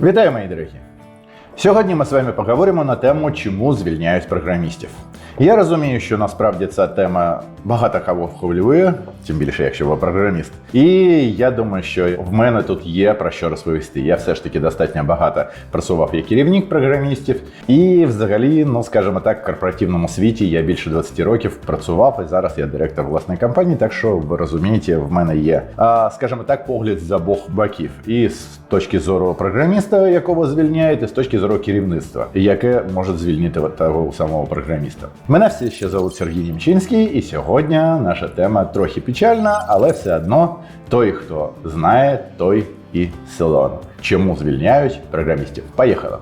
Вітаю, мої дорогі! Сьогодні ми з вами поговоримо на тему, чому звільняють програмістів. Я розумію, що насправді ця тема багато кого хвилює, тим більше, якщо ви програміст. І я думаю, що в мене тут є про що розповісти. Я все ж таки достатньо багато працював як керівник програмістів, і взагалі, ну скажімо так, в корпоративному світі я більше 20 років працював, і зараз я директор власної компанії. Так що ви розумієте, в мене є, скажімо так, погляд з обох боків. І з точки зору програміста, якого звільняють, і з точки зору керівництва, яке може звільнити того самого програміста. Мене все ще зовут Сергій Німчинський, і сьогодні наша тема трохи печальна, але все одно той, хто знає, той і силен. Чому звільняють програмістів? Поїхали!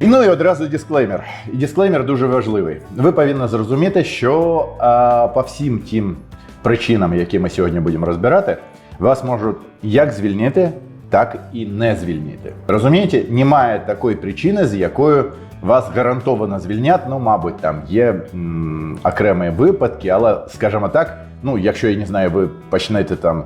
Ну і одразу дисклеймер. І дисклеймер дуже важливий. Ви повинні зрозуміти, що а, по всім тим причинам, які ми сьогодні будемо розбирати, вас можуть як звільнити, так і не звільнити. Розумієте, немає такої причини, з якою вас гарантовано звільнять. Ну, мабуть, там є м, окремі випадки, але скажімо так. Ну, якщо я не знаю, ви почнете там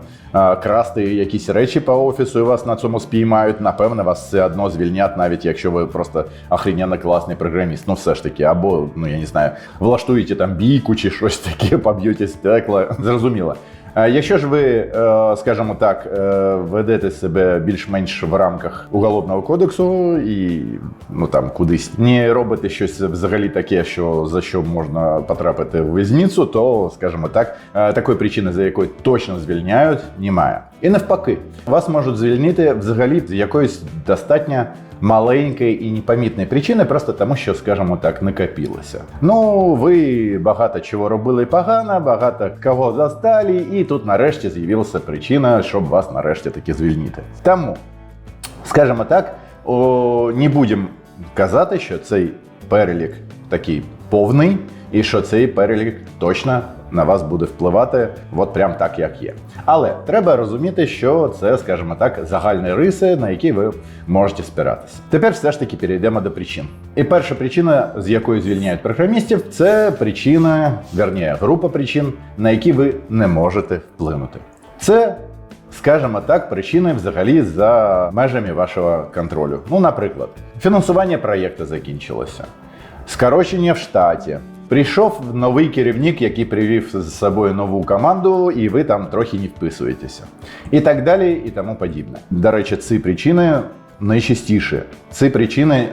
красти якісь речі по офісу, і вас на цьому спіймають, напевне, вас все одно звільнять, навіть якщо ви просто охрененно класний програміст. Ну, все ж таки, або ну я не знаю, влаштуєте там бійку чи щось таке, поб'єте стекла. Зрозуміло. Якщо ж ви, е, скажімо так, е, ведете себе більш-менш в рамках уголовного кодексу і ну там кудись не робите щось взагалі таке, що за що можна потрапити в в'язницю, то скажімо так, е, такої причини, за якою точно звільняють, немає. І навпаки, вас можуть звільнити взагалі з якоїсь достатньо маленької і непомітної причини, просто тому, що, скажімо так, накопилося. Ну, ви багато чого робили погано, багато кого застали, і тут нарешті з'явилася причина, щоб вас нарешті таки звільнити. Тому, скажімо так, о, не будемо казати, що цей перелік такий повний, і що цей перелік точно на вас буде впливати, от прям так, як є. Але треба розуміти, що це, скажімо так, загальні риси, на які ви можете спиратися. Тепер все ж таки перейдемо до причин. І перша причина, з якої звільняють програмістів, це причина, верніше, група причин, на які ви не можете вплинути. Це скажімо так, причини взагалі за межами вашого контролю. Ну, наприклад, фінансування проєкту закінчилося, скорочення в штаті. Прийшов новий керівник, який привів з собою нову команду, і ви там трохи не вписуєтеся. І так далі, і тому подібне. До речі, ці причини найчастіше. Ці причини,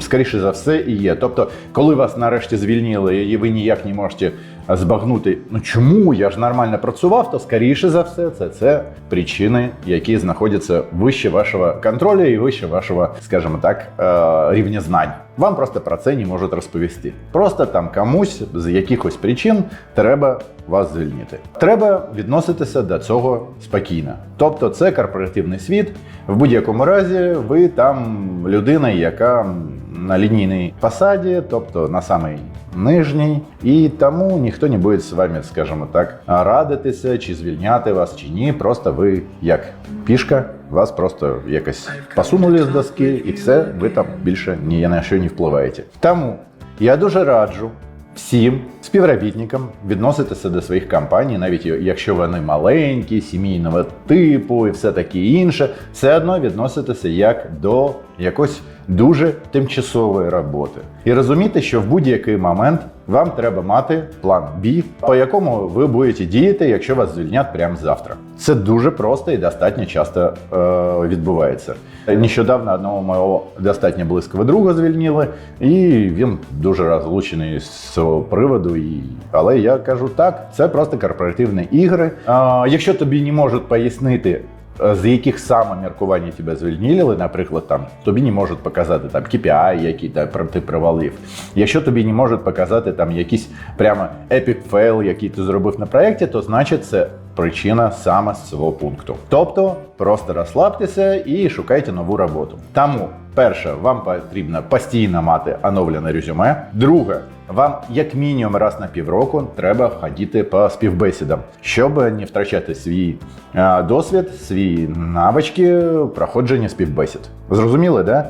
скоріше за все, і є. Тобто, коли вас нарешті звільнили, і ви ніяк не можете збагнути, ну чому я ж нормально працював, то скоріше за все, це, це причини, які знаходяться вище вашого контролю і вище вашого, скажімо так, е, рівня знань. Вам просто про це не можуть розповісти. Просто там комусь з якихось причин треба вас звільнити. Треба відноситися до цього спокійно. Тобто, це корпоративний світ. В будь-якому разі, ви там людина, яка на лінійній посаді, тобто на самій нижній, і тому ніхто не буде з вами, скажімо так, радитися чи звільняти вас, чи ні. Просто ви як пішка, вас просто якось посунули з доски, і все, ви там більше ні на що не впливаєте. Тому я дуже раджу. Всім співробітникам відноситися до своїх компаній, навіть якщо вони маленькі, сімейного типу і все таке інше, все одно відноситися як до якось дуже тимчасової роботи. І розуміти, що в будь-який момент вам треба мати план Б, по якому ви будете діяти, якщо вас звільнять прямо завтра. Це дуже просто і достатньо часто е, відбувається. Нещодавно одного мого достатньо близького друга звільнили, і він дуже розлучений з цього приводу. І... Але я кажу так, це просто корпоративні ігри. А, якщо тобі не можуть пояснити. З яких саме міркувань тебе звільнили, наприклад, там тобі не можуть показати там KPI, які там ти провалив. Якщо тобі не можуть показати там якийсь прямо epic fail, який ти зробив на проєкті, то значить це причина саме з цього пункту. Тобто просто розслабтеся і шукайте нову роботу. Тому, перше, вам потрібно постійно мати оновлене резюме. Друге, вам як мінімум раз на півроку треба ходити по співбесідам, щоб не втрачати свій е, досвід, свої навички проходження співбесід. Зрозуміли, да?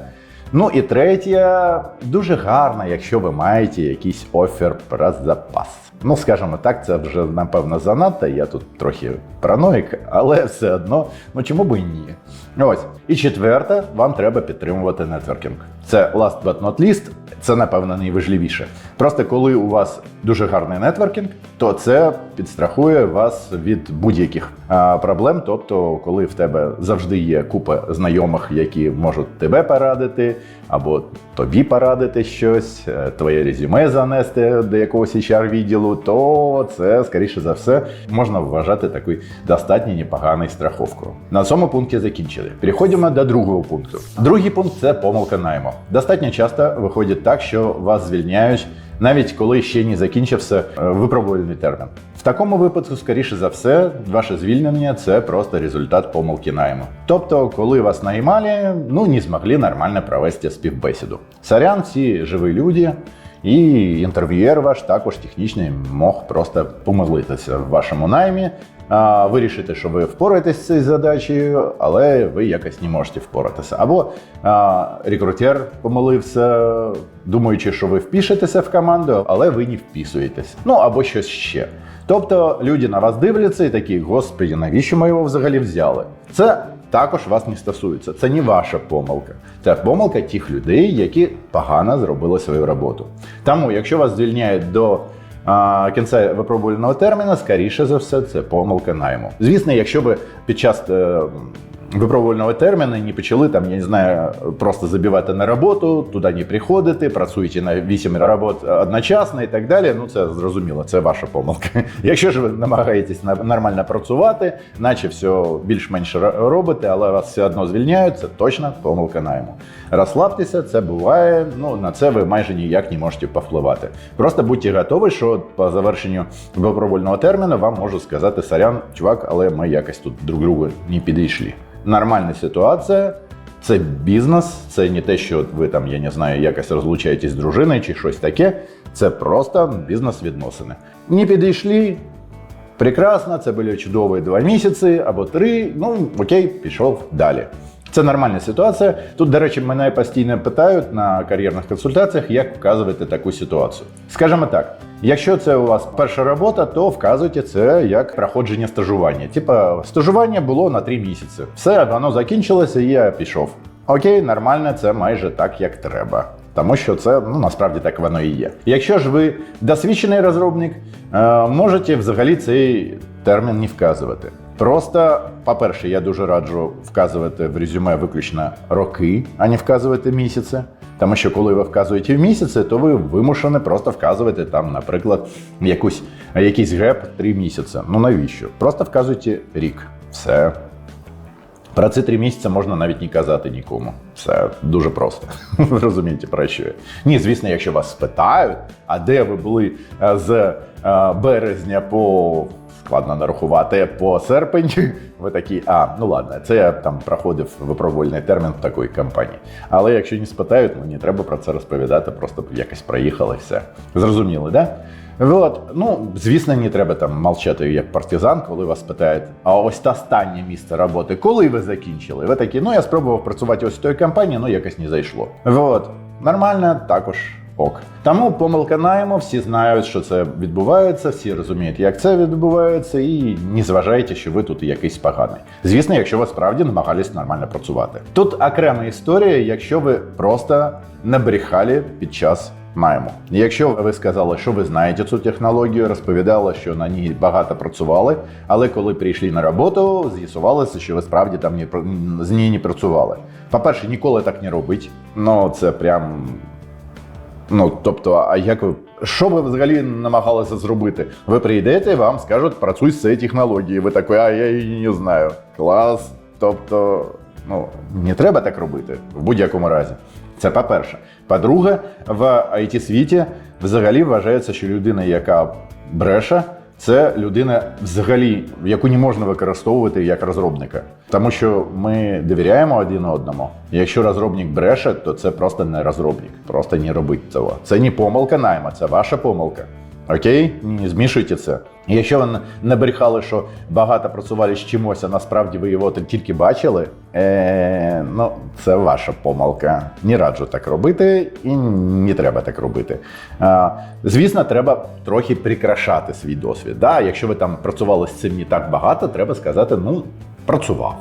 Ну і третє, дуже гарно, якщо ви маєте якийсь офер про запас. Ну, скажімо так, це вже напевно занадто. Я тут трохи параноїк, але все одно, ну чому б і ні? Ось. І четверте, вам треба підтримувати нетворкінг. Це last but not least, це напевно найважливіше. Просто коли у вас дуже гарний нетворкінг, то це підстрахує вас від будь-яких проблем. Тобто, коли в тебе завжди є купа знайомих, які можуть тебе порадити, або тобі порадити щось, е, твоє резюме занести до якогось HR відділу, то це скоріше за все можна вважати такою достатньо непоганою страховкою. На цьому пункті закінчили. Переходимо до другого пункту. Другий пункт це помилка найму. Достатньо часто виходить так, що вас звільняють. Навіть коли ще не закінчився е, випробувальний термін. В такому випадку, скоріше за все, ваше звільнення це просто результат помилки найму. Тобто, коли вас наймали, ну не змогли нормально провести співбесіду. Сорян, всі живі люди, і інтерв'юєр ваш також технічний мог просто помилитися в вашому наймі, вирішити, що ви впораєтесь з цією задачею, але ви якось не можете впоратися. Або рекрутер помилився, думаючи, що ви впишетеся в команду, але ви не вписуєтесь. Ну або щось ще. Тобто люди на вас дивляться і такі, господі, навіщо ми його взагалі взяли? Це також вас не стосується. Це не ваша помилка. Це помилка тих людей, які погано зробили свою роботу. Тому, якщо вас звільняють до а, кінця випробувального терміну, скоріше за все, це помилка найму. Звісно, якщо ви під час е, випробувального терміну не почали там, я не знаю, просто забивати на роботу, туди не приходити, працюєте на 8 робот одночасно і так далі. Ну це зрозуміло, це ваша помилка. Якщо ж ви намагаєтесь на- нормально працювати, наче все більш-менш ро- робите, але вас все одно звільняють, це точно помилка найму. Розслабтеся, це буває. Ну на це ви майже ніяк не можете повпливати. Просто будьте готові, що по завершенню випробувального терміну вам можуть сказати сорян, чувак, але ми якось тут друг другу не підійшли. Нормальна ситуація. Це бізнес, це не те, що ви там, я не знаю, якось розлучаєтесь з дружиною чи щось таке. Це просто бізнес-відносини. Не підійшли. Прекрасно, це були чудові два місяці або три. Ну окей, пішов далі. Це нормальна ситуація. Тут, до речі, мене постійно питають на кар'єрних консультаціях, як вказувати таку ситуацію. Скажімо так, якщо це у вас перша робота, то вказуйте це як проходження стажування. Типа, стажування було на три місяці. Все, воно закінчилося, і я пішов. Окей, нормально, це майже так, як треба. Тому що це ну насправді так воно і є. Якщо ж ви досвідчений розробник, е, можете взагалі цей термін не вказувати. Просто, по-перше, я дуже раджу вказувати в резюме виключно роки, а не вказувати місяці. Тому що коли ви вказуєте в місяці, то ви вимушені просто вказувати там, наприклад, якусь, якийсь геп 3 місяці. Ну навіщо? Просто вказуйте рік. Все. Про ці три місяці можна навіть не казати нікому. Це дуже просто. Ви розумієте, про що я. Ні, звісно, якщо вас спитають, а де ви були е, з е, березня по складно нарахувати по серпень, ви такі, а ну ладно, це я там проходив випробувальний термін в такої компанії. Але якщо не спитають, ну не треба про це розповідати, просто якось проїхали все. Зрозуміли, да? От, ну, звісно, не треба там мовчати як партизан, коли вас питають, а ось та останнє місце роботи, коли ви закінчили? Ви такі, ну я спробував працювати ось в той компанії, ну якось не зайшло. От, нормально, також ок. Тому помилка найму, всі знають, що це відбувається, всі розуміють, як це відбувається, і не зважайте, що ви тут якийсь поганий. Звісно, якщо ви справді намагались нормально працювати. Тут окрема історія, якщо ви просто набрехали під час найму. Якщо ви сказали, що ви знаєте цю технологію, розповідали, що на ній багато працювали, але коли прийшли на роботу, з'ясувалося, що ви справді там не з ній не працювали. По-перше, ніколи так не робить. Ну це прям. Ну, тобто, а як ви. Що ви взагалі намагалися зробити? Ви прийдете, вам скажуть, працюй з цією технологією. Ви такий, а я її не знаю. Клас. Тобто, ну, не треба так робити в будь-якому разі. Це по-перше. По-друге, в it світі взагалі вважається, що людина, яка бреше, це людина, взагалі, яку не можна використовувати як розробника. Тому що ми довіряємо один одному. Якщо розробник бреше, то це просто не розробник. Просто не робить цього. Це не помилка найма, це ваша помилка. Окей? Змішуйте це. Якщо ви не брехали, що багато працювали з чимось, а насправді ви його тільки бачили, е, ну це ваша помилка. Не раджу так робити і не треба так робити. А, звісно, треба трохи прикрашати свій досвід. Да? Якщо ви там працювали з цим не так багато, треба сказати, ну, працював.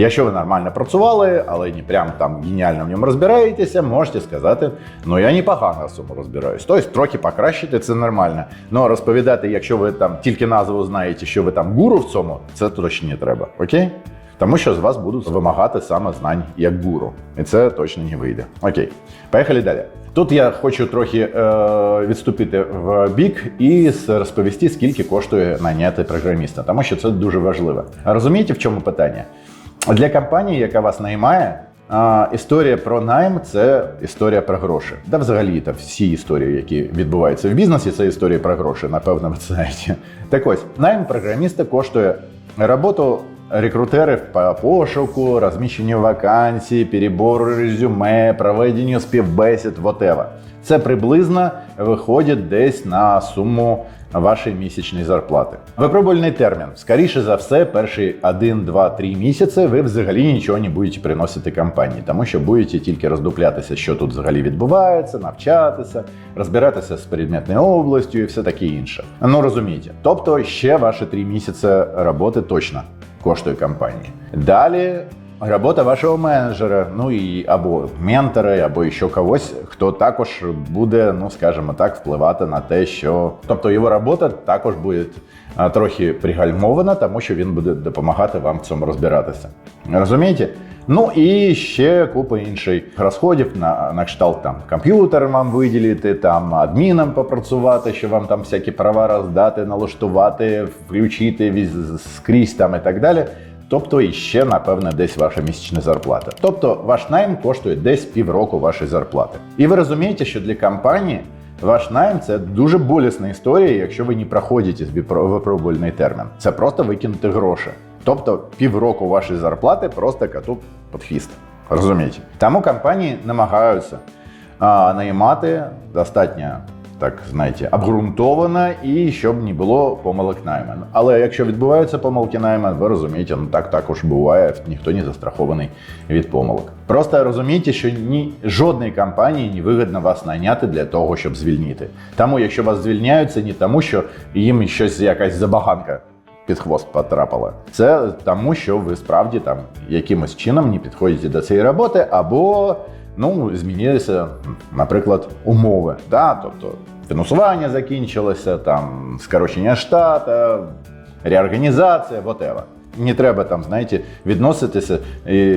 Якщо ви нормально працювали, але не прям там геніально в ньому розбираєтеся, можете сказати, ну я непогано в цьому розбираюсь. Тобто трохи покращити це нормально. Ну а розповідати, якщо ви там тільки назву знаєте, що ви там гуру в цьому, це точно не треба. Окей? Тому що з вас будуть вимагати саме знань як гуру. І це точно не вийде. Окей, поїхали далі. Тут я хочу трохи е, відступити в бік і розповісти, скільки коштує найняти програміста, тому що це дуже важливо. Розумієте, в чому питання? Для компанії, яка вас наймає, історія про найм це історія про гроші. Да, взагалі, та всі історії, які відбуваються в бізнесі, це історія про гроші. Напевно, ви знаєте. Так ось, найм програміста коштує роботу рекрутерів по пошуку, розміщенню вакансій, перебору резюме, проведенню співбесід, whatever. Це приблизно виходить десь на суму вашої місячної зарплати. Випробувальний термін. Скоріше за все, перші 1, 2, 3 місяці ви взагалі нічого не будете приносити компанії, тому що будете тільки роздуплятися, що тут взагалі відбувається, навчатися, розбиратися з предметною областю і все таке інше. Ну розумієте. Тобто ще ваші 3 місяці роботи точно коштує компанії. Далі Робота вашого менеджера, ну і або ментора, або ще когось, хто також буде, ну скажімо так, впливати на те, що тобто його робота також буде трохи пригальмована, тому що він буде допомагати вам в цьому розбиратися. Розумієте? Ну і ще купа інших розходів на, на кшталт там комп'ютер вам виділити, там адміном попрацювати, що вам там всякі права роздати, налаштувати, включити скрізь там і так далі. Тобто і ще, напевне, десь ваша місячна зарплата. Тобто ваш найм коштує десь півроку вашої зарплати. І ви розумієте, що для компанії ваш найм це дуже болісна історія, якщо ви не проходите випро- випробувальний термін. Це просто викинути гроші. Тобто півроку вашої зарплати просто коту під хвіст. Розумієте? Тому компанії намагаються а, наймати достатньо так знаєте, обґрунтовано і щоб не було помилок найман. Але якщо відбуваються помилки найман, ви розумієте, ну так також буває, ніхто не застрахований від помилок. Просто розумійте, що ні жодній компанії не вигідно вас найняти для того, щоб звільнити. Тому, якщо вас звільняють, це не тому, що їм щось якась забаганка під хвост потрапила. Це тому, що ви справді там якимось чином не підходите до цієї роботи, або ну, змінилися, наприклад, умови. Да? Тобто фінансування закінчилося, там скорочення штата, реорганізація, whatever. Не треба там, знаєте, відноситися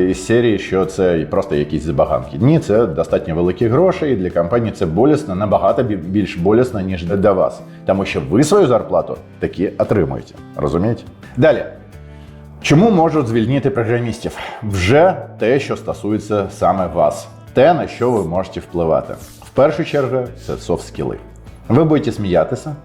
із серії, що це просто якісь забаганки. Ні, це достатньо великі гроші, і для компанії це болісно, набагато більш болісно, ніж для вас. Тому що ви свою зарплату таки отримуєте. Розумієте? Далі. Чому можуть звільнити програмістів? Вже те, що стосується саме вас, те, на що ви можете впливати. В першу чергу, це софт-скіли. Ви будете сміятися,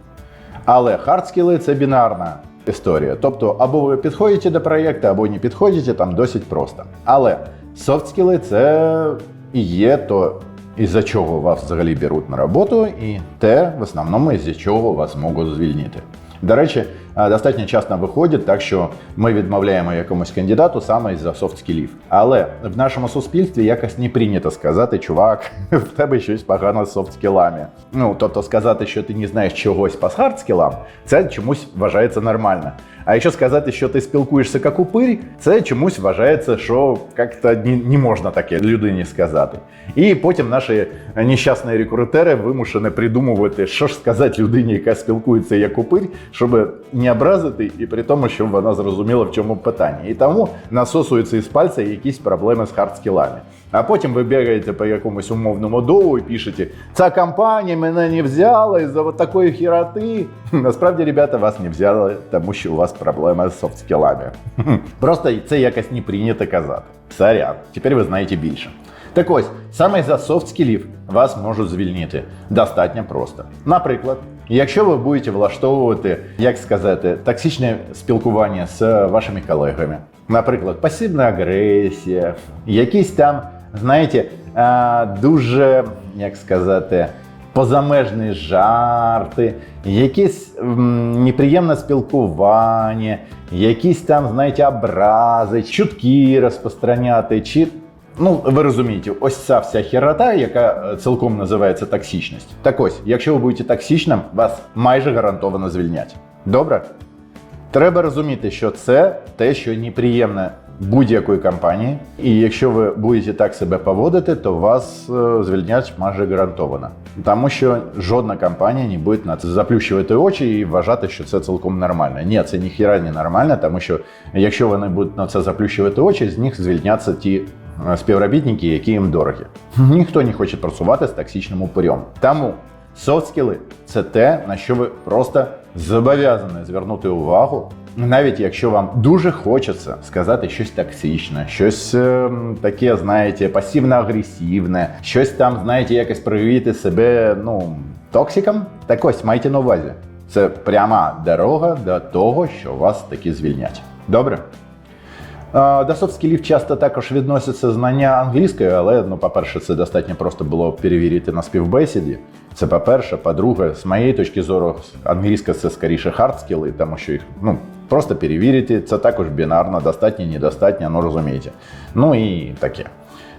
але хардскіли це бінарна історія. Тобто, або ви підходите до проєкту, або не підходите, там досить просто. Але софт-скіли це і є то, із-за чого вас взагалі беруть на роботу, і те, в основному, із-за чого вас можуть звільнити. До речі, е, достатньо часто виходить так, що ми відмовляємо якомусь кандидату саме із-за софт-скілів. Але в нашому суспільстві якось не прийнято сказати, чувак, в тебе щось погано з софт-скілами. Ну, тобто сказати, що ти не знаєш чогось по хард-скілам, це чомусь вважається нормально. А якщо сказати, що ти спілкуєшся як упирь, це чомусь вважається, що як-то не, можна таке людині сказати. І потім наші нещасні рекрутери вимушені придумувати, що ж сказати людині, яка спілкується як упирь, щоб не образити, і при тому, щоб вона зрозуміла, в чому питання. І тому насосуються із пальця якісь проблеми з хардскілами. А потім ви бігаєте по якомусь умовному доу і пишете, ця компанія мене не взяла із-за от такої хіроти. Насправді, ребята, вас не взяли, тому що у вас проблема з софтскілами. Просто це якось не прийнято казати. Сорян, тепер ви знаєте більше. Так ось, саме за софт скілів вас можуть звільнити достатньо просто. Наприклад, якщо ви будете влаштовувати, як сказати, токсичне спілкування з вашими колегами, наприклад, пасивна агресія, якісь там, знаєте, е, дуже, як сказати, позамежні жарти, якесь м, неприємне спілкування, якісь там, знаєте, образи, чутки розпространяти, чи. Ну, ви розумієте, ось ця вся херота, яка е, цілком називається токсичність. Так ось, якщо ви будете токсичним, вас майже гарантовано звільнять. Добре? Треба розуміти, що це те, що неприємне будь-якої компанії, і якщо ви будете так себе поводити, то вас е, звільнять майже гарантовано. Тому що жодна компанія не буде на це заплющувати очі і вважати, що це цілком нормально. Ні, це ніхіра не нормально, тому що якщо вони будуть на це заплющувати очі, з них звільняться ті е, співробітники, які їм дорогі. Ніхто не хоче працювати з токсичним упорем. Тому софт-скіли – це те, на що ви просто зобов'язані звернути увагу, навіть якщо вам дуже хочеться сказати щось токсичне, щось е, таке, знаєте, пасивно-агресивне, щось там, знаєте, якось проявити себе ну, токсиком. Так ось майте на увазі. Це пряма дорога до того, що вас таки звільнять. Добре? До софт-скілів часто також відносяться знання англійської, але ну, по-перше, це достатньо просто було перевірити на співбесіді. Це по-перше, по-друге, з моєї точки зору, англійська це скоріше хардскіли, тому що їх ну, просто перевірити. Це також бінарно, достатньо, недостатньо, ну розумієте. Ну і таке.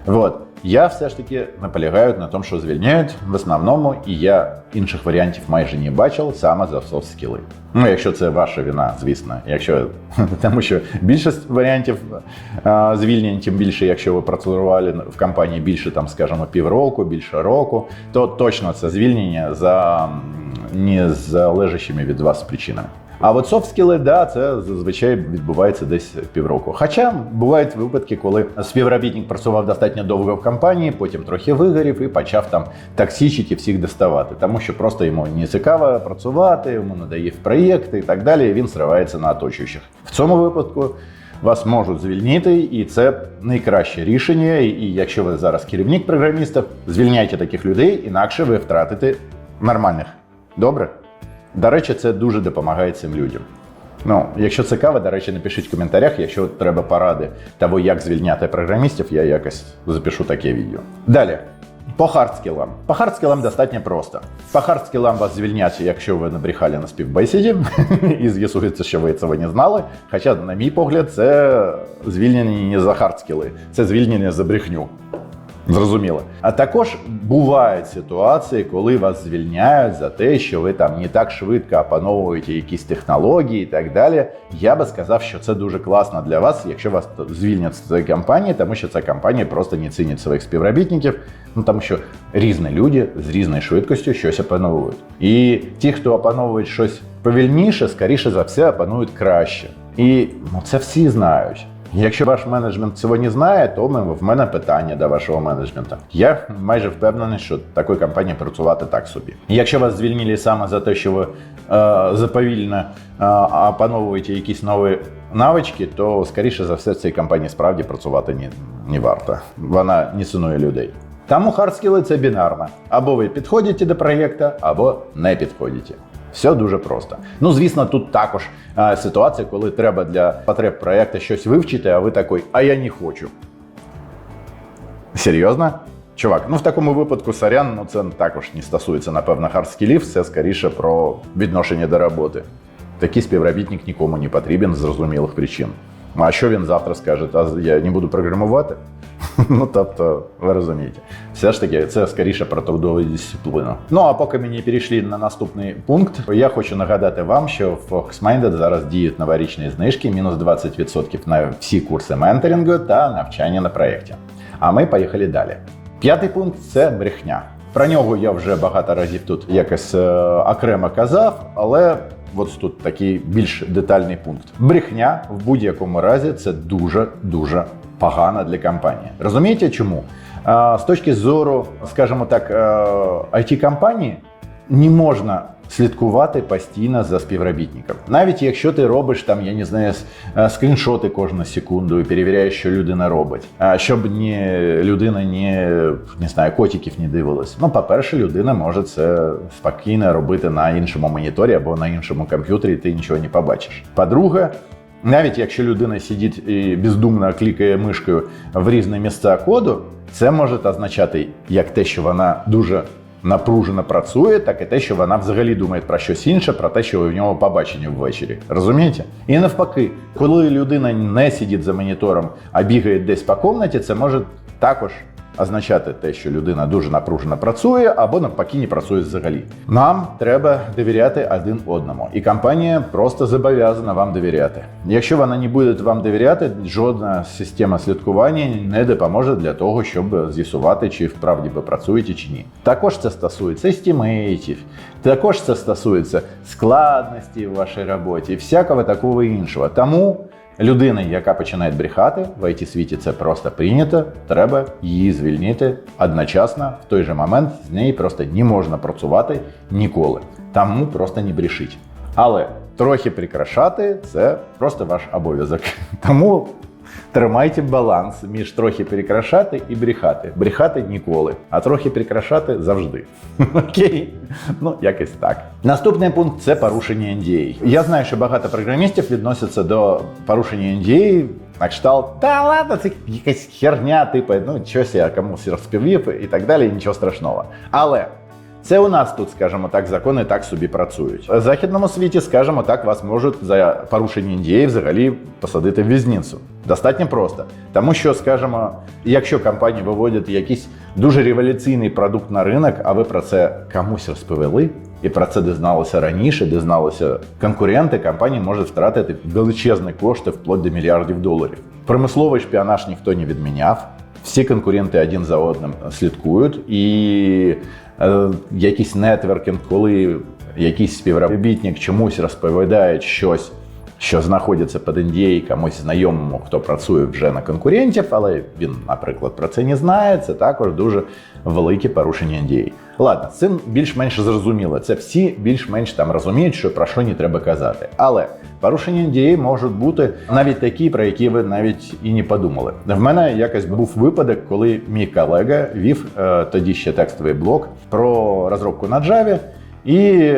Вот. Я все ж таки наполягаю на тому, що звільняють в основному, і я інших варіантів майже не бачив саме за софт скіли. Ну, якщо це ваша вина, звісно. Якщо, тому що більшість варіантів а, звільнень, тим більше, якщо ви працювали в компанії більше, там, скажімо, півроку, більше року, то точно це звільнення за м, не залежащими від вас причинами. А от софт-скіли, да, це зазвичай відбувається десь півроку. Хоча бувають випадки, коли співробітник працював достатньо довго в компанії, потім трохи вигорів і почав там токсичити всіх доставати, тому що просто йому не цікаво працювати, йому надає в проєкти і так далі. і Він зривається на оточуючих. В цьому випадку. Вас можуть звільнити, і це найкраще рішення. І якщо ви зараз керівник програмістів, звільняйте таких людей, інакше ви втратите нормальних. Добре? До речі, це дуже допомагає цим людям. Ну, якщо цікаво, до речі, напишіть в коментарях, якщо треба поради того, як звільняти програмістів, я якось запишу таке відео. Далі. По хардскілам. По хардскілам достатньо просто. По хардскілам вас звільнять, якщо ви набрехали на співбесіді, і з'ясується, що ви цього не знали. Хоча, на мій погляд, це звільнення не за хардскіли, це звільнення за брехню. Зрозуміло. А також бувають ситуації, коли вас звільняють за те, що ви там не так швидко опановуєте якісь технології і так далі. Я би сказав, що це дуже класно для вас, якщо вас звільнять з цієї компанії, тому що ця компанія просто не цінить своїх співробітників, ну тому що різні люди з різною швидкістю щось опановують. І ті, хто опановують щось повільніше, скоріше за все опанують краще. І ну, це всі знають. Якщо ваш менеджмент цього не знає, то в мене питання до вашого менеджменту. Я майже впевнений, що такої компанії працювати так собі. Якщо вас звільнили саме за те, що ви е, заповільно е, опановуєте якісь нові навички, то скоріше за все цій компанії справді працювати не, не варто. Вона не цінує людей. Тому хардскіли це бінарно. Або ви підходите до проєкту, або не підходите. Все дуже просто. Ну, звісно, тут також е, ситуація, коли треба для потреб проекту щось вивчити, а ви такий, а я не хочу. Серйозно? Чувак, ну в такому випадку сорян, ну це також не стосується, напевно, хардскілів, це скоріше про відношення до роботи. Такий співробітник нікому не потрібен з зрозумілих причин. А що він завтра скаже? А я не буду програмувати? Ну, тобто, ви розумієте, все ж таки, це скоріше про трудову дисципліну. Ну а поки ми не перейшли на наступний пункт, я хочу нагадати вам, що в Foxminded зараз діють новорічні знижки, мінус 20% на всі курси менторингу та навчання на проєкті. А ми поїхали далі. П'ятий пункт це брехня. Про нього я вже багато разів тут якось е, окремо казав, але от тут такий більш детальний пункт. Брехня в будь-якому разі це дуже дуже погано для компанії. Розумієте чому? Е, з точки зору, скажімо так, it компанії не можна слідкувати постійно за співробітником. Навіть якщо ти робиш там, я не знаю, е, скріншоти кожну секунду і перевіряєш, що людина робить, а щоб не, людина не, не знаю, котиків не дивилась. Ну, по-перше, людина може це спокійно робити на іншому моніторі або на іншому комп'ютері, і ти нічого не побачиш. По-друге, навіть якщо людина сидить і бездумно клікає мишкою в різні місця коду, це може означати як те, що вона дуже напружено працює, так і те, що вона взагалі думає про щось інше, про те, що у нього побачення ввечері. Розумієте? І навпаки, коли людина не сидить за монітором, а бігає десь по комнаті, це може також означати те, що людина дуже напружено працює, або навпаки не працює взагалі. Нам треба довіряти один одному, і компанія просто зобов'язана вам довіряти. Якщо вона не буде вам довіряти, жодна система слідкування не допоможе для того, щоб з'ясувати, чи вправді ви працюєте чи ні. Також це стосується естімейтів, також це стосується складності в вашій роботі всякого такого іншого. Тому Людина, яка починає брехати в it світі, це просто прийнято. Треба її звільнити одночасно в той же момент. З неї просто не можна працювати ніколи. Тому просто не брешіть. Але трохи прикрашати це просто ваш обов'язок. Тому тримайте баланс між трохи прикрашати і брехати. Брехати ніколи, а трохи прикрашати завжди. Окей? Ну, якось так. Наступний пункт це порушення NDA. Я знаю, що багато програмістів відносяться до порушення NDA на кшталт, та ладно, це якась херня, типу, ну, щось я комусь розповів і так далі, нічого страшного. Але. Це у нас тут, скажімо так, закони так собі працюють. В західному світі, скажімо так, вас можуть за порушення індії взагалі посадити в в'язницю. Достатньо просто. Тому що, скажімо, якщо компанії виводять якийсь дуже революційний продукт на ринок, а ви про це комусь розповіли, і про це дізналися раніше, дізналися конкуренти, компанії можуть втратити величезні кошти вплоть до мільярдів доларів. Промисловий шпіонаж ніхто не відміняв. Всі конкуренти один за одним слідкують, і якийсь нетверкінг, коли якийсь співробітник чомусь розповідає щось, що знаходиться під NDA комусь знайомому, хто працює вже на конкурентів, але він, наприклад, про це не знає. Це також дуже велике порушення NDA. Ладно, цим більш-менш зрозуміло. Це всі більш-менш там розуміють, що про що не треба казати. Але порушення NDA можуть бути навіть такі, про які ви навіть і не подумали. В мене якось був випадок, коли мій колега вів е, тоді ще текстовий блок про розробку на Java, і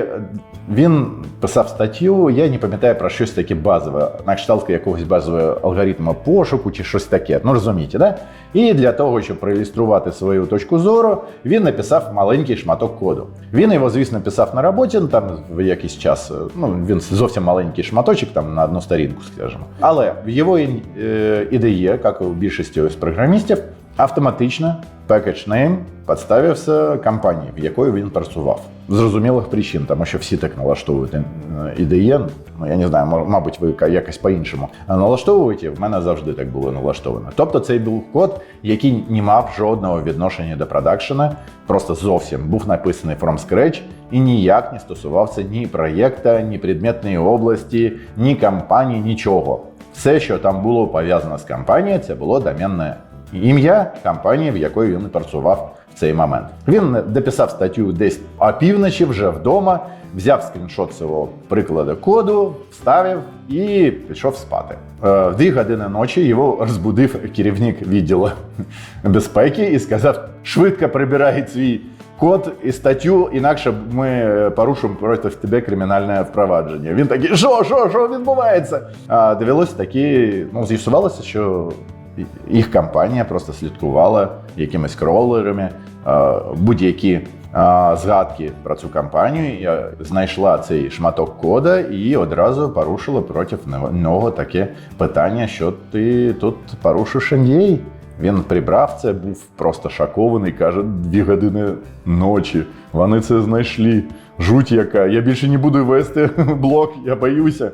він писав статтю, я не пам'ятаю про щось таке базове, на кшталт якогось базового алгоритму пошуку чи щось таке. Ну розумієте, да? І для того, щоб проілюструвати свою точку зору, він написав маленький шматок коду. Він його, звісно, писав на роботі, ну, там в якийсь час. Ну він зовсім маленький шматочок, там на одну сторінку, скажімо. Але в його е, ідеї, як у більшості ось програмістів, автоматично package name підставився компанії, в якої він працював. З зрозумілих причин, тому що всі так налаштовують IDE. Ну я не знаю, мабуть, ви якось по-іншому налаштовуєте. В мене завжди так було налаштовано. Тобто цей був код, який не мав жодного відношення до продакшена, просто зовсім був написаний from scratch і ніяк не стосувався ні проєкта, ні предметної області, ні компанії, нічого. Все, що там було пов'язано з компанією, це було доменне ім'я компанії, в якої він працював в цей момент. Він дописав статтю десь опівночі, вже вдома, взяв скріншот цього прикладу коду, вставив і пішов спати. Е, в дві години ночі його розбудив керівник відділу безпеки і сказав: швидко прибирай свій. Код і статтю, інакше ми порушимо проти тебе кримінальне впровадження. Він такий, що, що, що відбувається? А довелося таки, ну, з'ясувалося, що їх компанія просто слідкувала якимись кролерами, будь-які згадки про цю компанію, знайшла цей шматок кода і одразу порушила проти нього таке питання, що ти тут порушиш NDA. Він прибрав це, був просто шокований. Каже, дві години ночі. Вони це знайшли. Жуть яка. Я більше не буду вести блок, я боюся.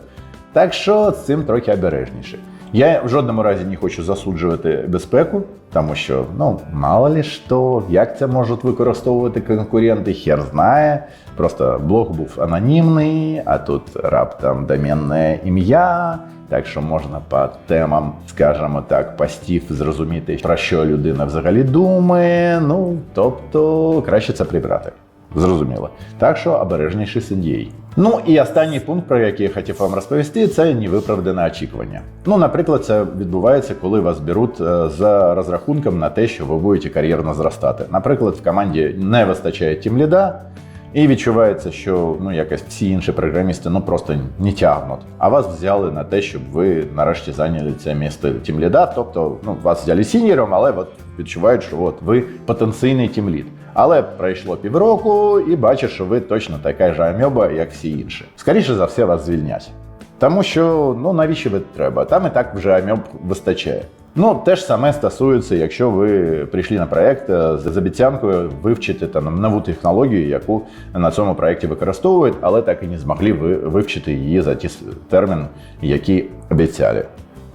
Так що з цим трохи обережніше. Я в жодному разі не хочу засуджувати безпеку, тому що ну мало ли що, як це можуть використовувати конкуренти, хер знає. Просто блог був анонімний, а тут раптом домінне ім'я. Так що можна по темам, скажімо так, постів зрозуміти, про що людина взагалі думає. Ну тобто краще це прибрати. Зрозуміло. Так що обережніше з NDA. Ну і останній пункт, про який я хотів вам розповісти, це невиправдане очікування. Ну, наприклад, це відбувається, коли вас беруть е, за розрахунком на те, що ви будете кар'єрно зростати. Наприклад, в команді не вистачає тімліда, і відчувається, що ну якось всі інші програмісти ну просто не тягнуть. А вас взяли на те, щоб ви нарешті зайняли це місце тімліда. Тобто, ну вас взяли сіньором, але от відчувають, що от ви потенційний тімлід. Але пройшло півроку і бачиш, що ви точно така ж амьоба, як всі інші. Скоріше за все, вас звільнять. Тому що ну навіщо ви треба? Там і так вже амьоб вистачає. Ну, те ж саме стосується, якщо ви прийшли на проект е, з обіцянкою вивчити там нову технологію, яку на цьому проєкті використовують, але так і не змогли ви вивчити її за ті термін, які обіцяли.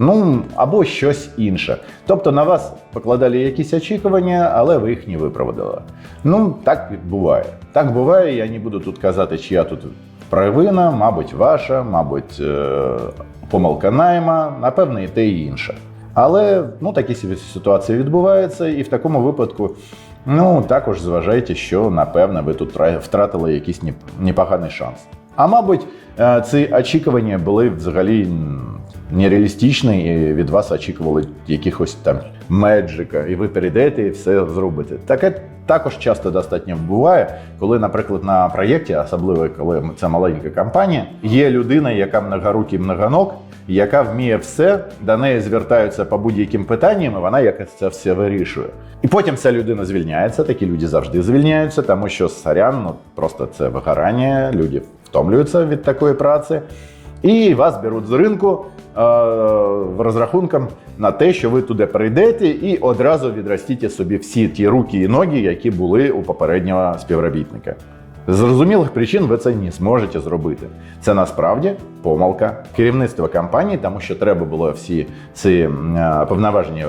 Ну або щось інше. Тобто на вас покладали якісь очікування, але ви їх не виправдали. Ну так буває. Так буває. Я не буду тут казати, чия тут провина, мабуть, ваша, мабуть, е, помилка найма, напевно, і те, і інше. Але ну такі ситуації відбуваються, і в такому випадку. Ну, також зважайте, що напевно ви тут втратили якийсь неп- непоганий шанс. А мабуть, е, ці очікування були взагалі м, нереалістичні, і від вас очікували якихось там меджика, і ви перейдете і все зробите. Таке також часто достатньо буває, коли, наприклад, на проєкті, особливо коли це маленька компанія, є людина, яка многорукий многоног, яка вміє все, до неї звертаються по будь-яким питанням, і вона якось це все вирішує. І потім ця людина звільняється. Такі люди завжди звільняються, тому що сорян, ну просто це вигорання, люди втомлюються від такої праці. І вас беруть з ринку е, розрахунком на те, що ви туди прийдете і одразу відростіте собі всі ті руки і ноги, які були у попереднього співробітника. З зрозумілих причин ви це не зможете зробити. Це насправді помилка керівництва компанії, тому що треба було всі ці е, повноваження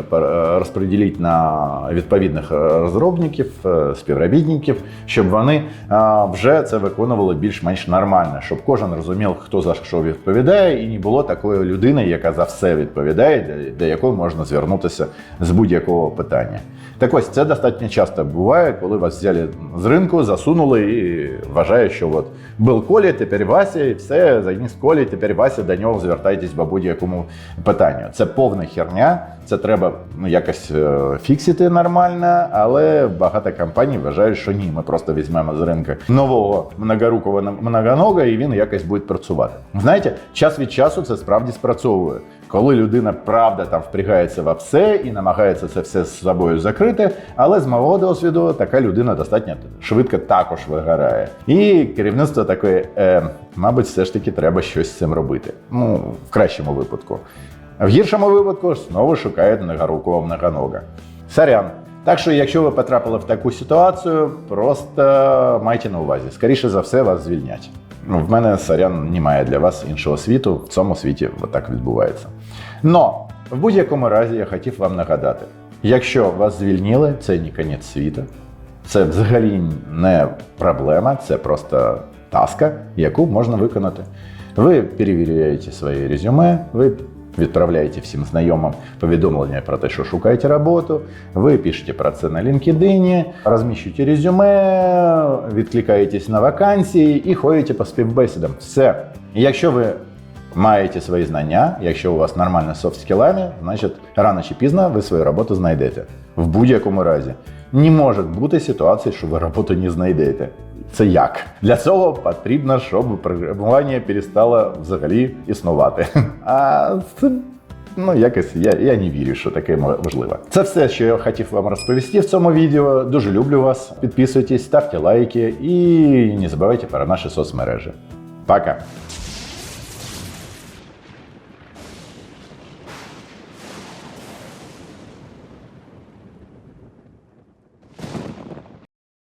розподілити на відповідних е, розробників, е, співробітників, щоб вони е, вже це виконували більш-менш нормально, щоб кожен розумів, хто за що відповідає, і не було такої людини, яка за все відповідає, до- якої можна звернутися з будь-якого питання. Так ось це достатньо часто буває, коли вас взяли з ринку, засунули і вважає, що от був Коля, тепер Вася, і все, заніс Колі, тепер Вася, до нього звертайтесь по будь-якому питанню. Це повна херня, це треба ну, якось е, фіксити нормально, але багато компаній вважають, що ні, ми просто візьмемо з ринку нового многорукого многонога, і він якось буде працювати. Знаєте, час від часу це справді спрацьовує. Коли людина правда там впрягається во все і намагається це все з собою закрити, але з мого досвіду така людина достатньо швидко також вигорає. І керівництво таке, е, мабуть, все ж таки треба щось з цим робити. Ну, в кращому випадку. В гіршому випадку знову шукають многорукого многонога. Сорян. Так що, якщо ви потрапили в таку ситуацію, просто майте на увазі. Скоріше за все, вас звільнять. Ну, в мене сорян немає для вас іншого світу. В цьому світі отак відбувається. Но в будь-якому разі я хотів вам нагадати: якщо вас звільнили, це не кінець світу. Це взагалі не проблема, це просто таска, яку можна виконати. Ви перевіряєте своє резюме, ви відправляєте всім знайомим повідомлення про те, що шукаєте роботу, ви пишете про це на LinkedIn, розміщуєте резюме, відкликаєтесь на вакансії і ходите по співбесідам. Все. Якщо ви маєте свої знання, якщо у вас нормально з софт-скілами, значить рано чи пізно ви свою роботу знайдете. В будь-якому разі. Не може бути ситуації, що ви роботу не знайдете. Це як? Для цього потрібно, щоб програмування перестало взагалі існувати. А це Ну, якось я, я не вірю, що таке можливо. Це все, що я хотів вам розповісти в цьому відео. Дуже люблю вас. Підписуйтесь, ставте лайки і не забувайте про наші соцмережі. Пока!